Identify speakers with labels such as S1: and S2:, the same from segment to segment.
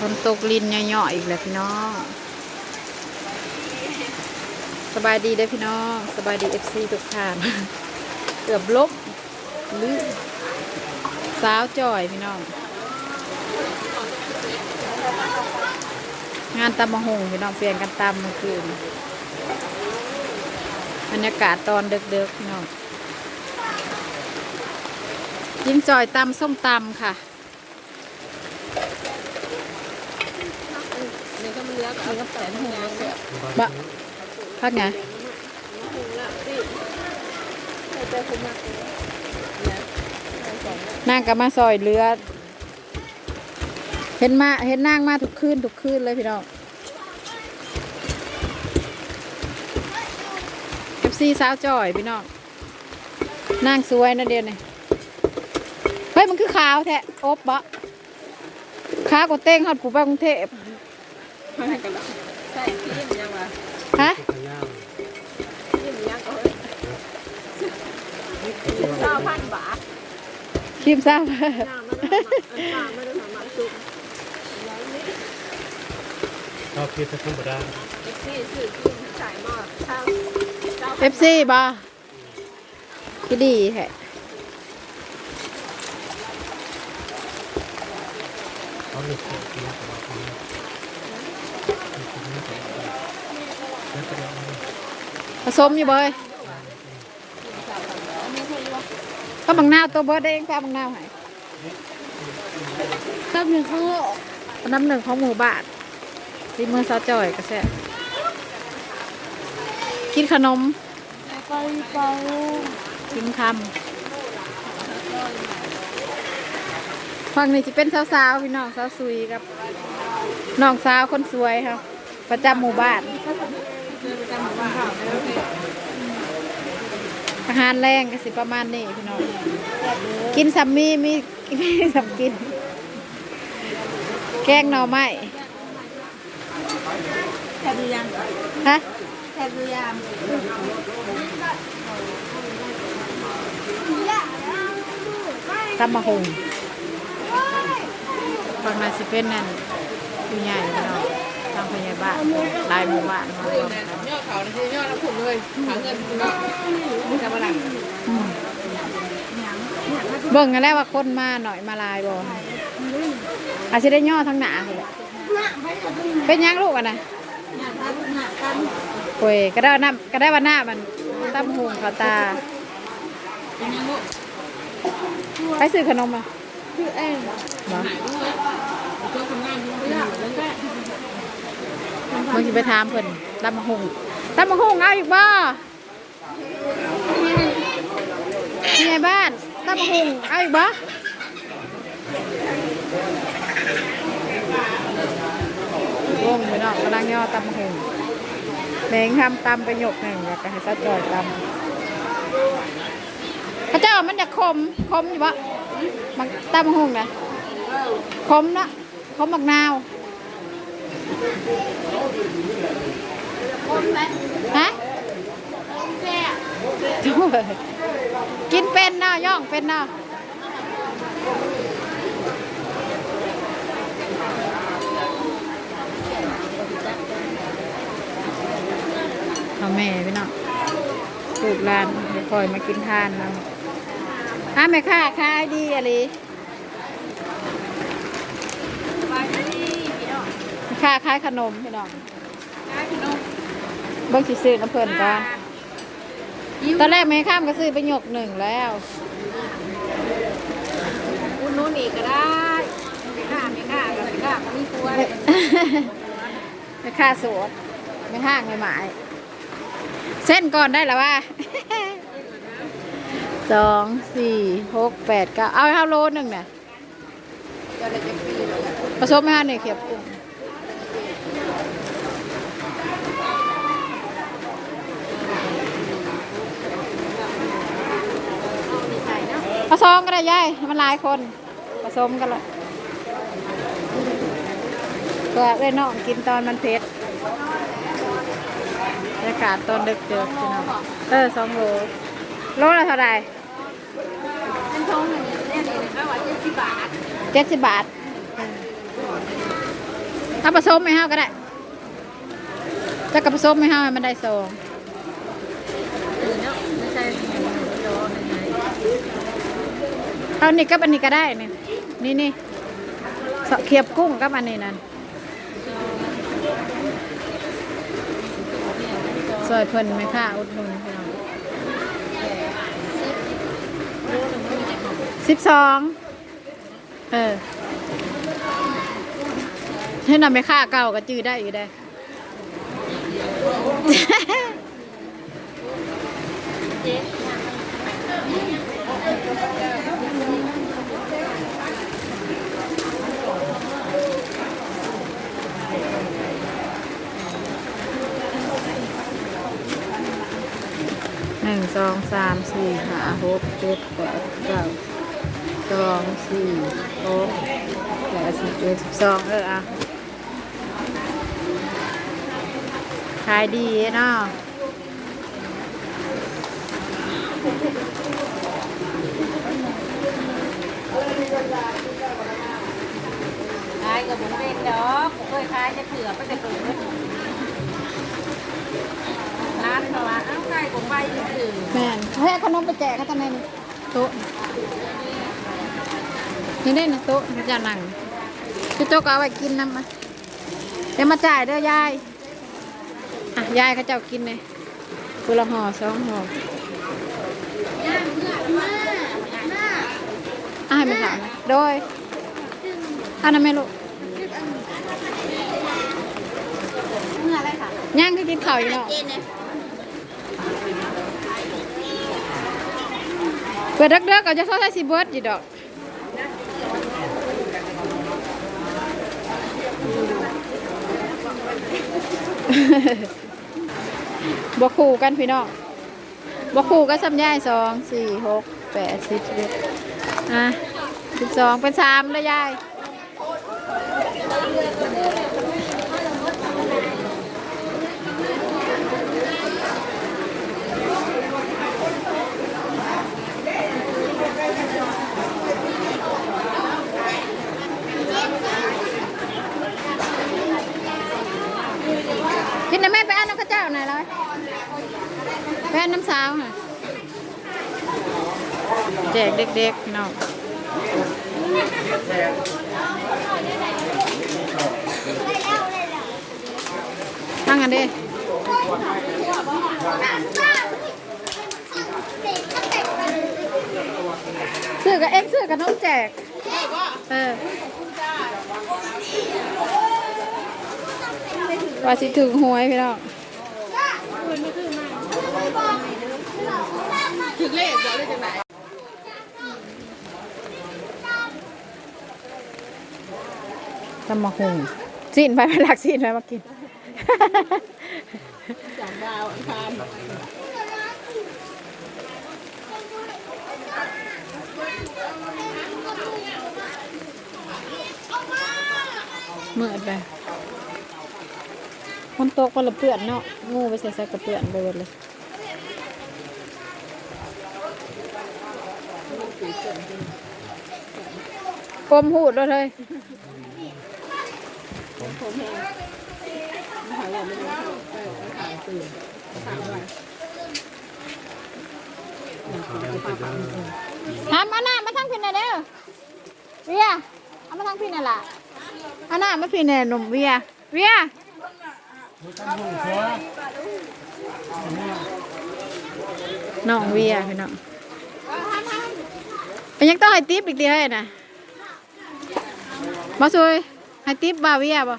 S1: ฝนตกลินย่อยๆอีกแล้วพี่น้องสบายดีเด้พี่น้องสบายดีเอฟซีทุกท่านเกือบลบหรือสาวจ่อยพี่น้อง งานตำมะฮงพี่น้องเปลี่ยนกันตำเมื่อคืนบรรยากาศตอนเด็กๆพี่น้องยินจ่อยตำส้มตำค่ะ
S2: นี่ก็มันเลือกเอากั บะ
S1: พักไง
S2: นะใส่ง
S1: นางก็มาซอยเรือ เห็นมาเห็นนางมาทุกคืนทุกคืนเลยพี่น้องเอฟซีสาวจ่อยพี่น้องนางสวยนะเดียวนี่เฮ้ยมันคือขาวแท้โอ๊บบะขาวกว่าเต้งฮอดผู้ไปกรุงเทพ
S2: ให้กันละใส่ครีมยังวะ
S1: ฮะ
S2: ครีมยังก็เก้าพันบาท
S1: ครีมซ้า
S2: น้ำมันน้ำมันน้ำมันซุปร้อยนิด
S3: ชอบคิดจะธรรมดา
S2: เอ็กซี่ซื้อครีมใส่หมอข้าวเก้า
S1: เอฟซีบะที่ดีแฮะ
S3: เขาเลยเสียชีวิตของเล้วก็เผ
S1: สมอยู่เบยก็บังนาวตัวเบิร์ดเองก็บังนาวให้
S2: ตั้งหนึ่งข้อ
S1: อันน้ำหนึ่งของหมู่บ้านที่เมืองซาจ่อยก็แซ่บกินขนม
S2: ไปไป
S1: กินคำฝั่งนี้จะเป็นสาวๆพี่น้องสาวซุยกับน้องสาวคนสวยครับประจำหมู่บ้าน อาหารแรงก็สิประมาณนี้พี่น้อง กินซัมมี่มีมีสัมกิน แกงหน่อไม้
S2: แทบยัง
S1: ฮะ
S2: แทบยัง
S1: ตำมะฮงบางนาสิเป็นนั่นผู้ใหญ่พี่น้องทางพยาบาลหลายหมู่บ้านมารวมกัน
S2: ยอดเขาเลยยอดแล้วผมเลยหาเงินเนาะไม่ทำอะไร
S1: อืมเบิ่งกันแล้วว่าคนมาหน่อยมาหลายบ่อาจจะได้ย่อทั้งหนาเลยแหละเป็นหยังลูกอะนะโอ้ยก็ได้ว่าน้ำก็ได้ว่าหน้ามันตั้มหงเขาตาไปซื้อขนมมา
S2: คือเอง
S1: เหรอ
S2: เจ้าทำงานไม่ยากแล้วก็
S1: มึงจะไปถามเพิ่นตั้มหงตั้มหงเอาอีกบ่นี่ไงบ้านตั้มหงเอาอีกบ่วงไปเนาะกำลังย่อตั้มหงแมงทำตำไปหยกหนึ่งแล้วก็ให้ซัดจอยตำพระเจ้ามันจะคมคมอยู่บ่มันตั้มหงนะคมนะคมมักนาว ฮะกินเป็นเนาะย่องเป็นเนาะเอาแม่พี่น้องลูกลานคอยมากินทานเราอ้าแม่ค่าขายดีอะไร ค่าขายขนมพี่น้องเบิ่งสิซื้อน้ำเพิ่นก่อนตอนแรกไม่ข้ามก็ซื้อไปหยกหนึ่งแล้ว
S2: อุ่นนู้นอีกก็ได้ไม่กล้าไม่กล้าก็ไม่กล้าก็มีตัว
S1: ไม่ค่าสวดไม่ห้างไม่หมายเส้นก่อนได้หรอวะสองสี่หกแปดเก้าเอาให้เอาโลหนึ่งเนี่ย
S2: จะได้จะปีเลย
S1: ผสมให้ห้าหนึ่งเขียบกุ้ง ผสมก็ได้ยายมันหลายคนผสมกันเลยก็เอ้ยน้องกินตอนมันเผ็ดบรรยากาศตอนดึกเดือพี่น้องเออสองโลโลละเท่าไหร่
S2: เป็นทงอย่างนี้เนี่ยนี่นะว่าเจ็ดสิบบาท
S1: เจ็ดสิบบาท เอาผสมไหมฮะก็ได้จะกับผสมไหมฮะให้มันได้สอง
S2: เนาะไม่ใช่โดนยังไง
S1: เอานี่กับอันนี้ก็ได้นี่นี่นี่เขียบกุ้งกับอันนี้นั่นซอยเพิ่นไหมค่ะอุดหนุนสิบสองเออ ให้นำไปค่าเก่าก็จื้อได้อยู่ได้หนึ่งสองสามสี่ห้าหกเจ็ดแปดเก้าสองสี่หกแปดสิบเอ็ดสิบสองเอออะขายดีเนาะ
S2: ขายกับผมเป็นดอกเคยขายจะเถื่อไปแต่เกิดร้านเขาว่าเอ้าขายของใบถือ
S1: แม่นเฮ้ยเอาขนมไปแจกเขาทำไมนี่โต๊ะนี่ได้นะโต๊ะจะนั่งพี่โต๊ะก็เอาไว้กินน้ำมาเดี๋ยวมาจ่ายเด้อยาย อะยายเขาเจ้ากินเลยกุละห่อสองห่ออะให้ไม่ถามนะโดยอันนั้นไม่รู้
S2: เมื่อไรค่ะ
S1: ย่างก็กินข้าวอยู่เนาะ
S2: เจนเนี่ย
S1: เปิดเด็กๆก็จะเข้าใช้ซีเบิร์ดอยู่ดอก บวคู่กันพี่น้องบวคู่ก็ซ้ำย่ายสองสี่หกแปดสิบเอ็ดอะสิบสองเป็นสามแล้วยาย กินนะแม่ไปเอาน้ำข้าวเจ้าหน่อยเลยไปเอาน้ำสาวหน่อย แจกเด็กๆพี่น้องตั้งกันดิซื้อกับเอ็กซื้อกับน้องแจก เออว่าสิถึงหวยพี่น้อง
S2: ถึงเลขบอกได้จังไหน
S1: ตำมะฮุงสินไปไปหลักสินไปมากิน
S2: สองดาวอังคาร
S1: เมื่อไปคนโตกคนละเปื่อนเนาะงูไปใส่ใส่กระเปื่อนไปหมดเลยกลมหูดเลย
S2: ผมเองมหาลัยไม่ได้เออขายตื่นขายอะไร
S1: ทำเอาหน้ามาทั้งพินน่ะเด้อเวียเอามาทั้งพินน่ะล่ะเอาหน้ามาพินน่ะหนุ่มเวียเวียน้องเวียพี่น้องเป็นยังต้องให้ติ๊บอีกเดียวให้นะมาซุย ให้ติ๊บบาเวียบ่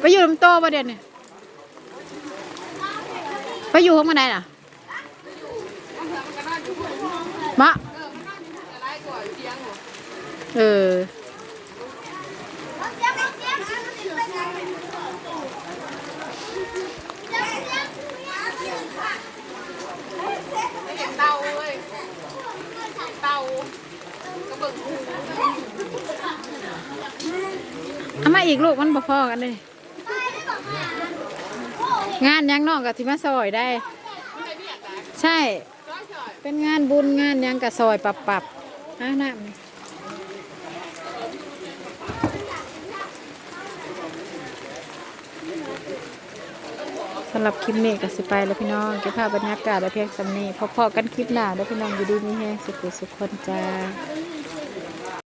S1: ไปอยู่ลำโตบ่เดี๋ยนี่ไปอยู่ห้องมันไหนล่ะมะเออ
S2: เตาเลยเตากระเบื้องหู
S1: เอีกลูกมันบ่พอกันเลยงานยังน้องกับที่มาซอยได้ ใช่ เป็นงานบุญงานยังกับซอยปรับปรับๆอะน้ำสำหรับคลิปนี้ก็สิไปแล้วพี่น้องเก็บภาพบรรยากาศและเพียงสำนีพอๆกันคลิปหน้าแล้วพี่น้องอยู่ดีมีแห้งสุขสุขคนจ้า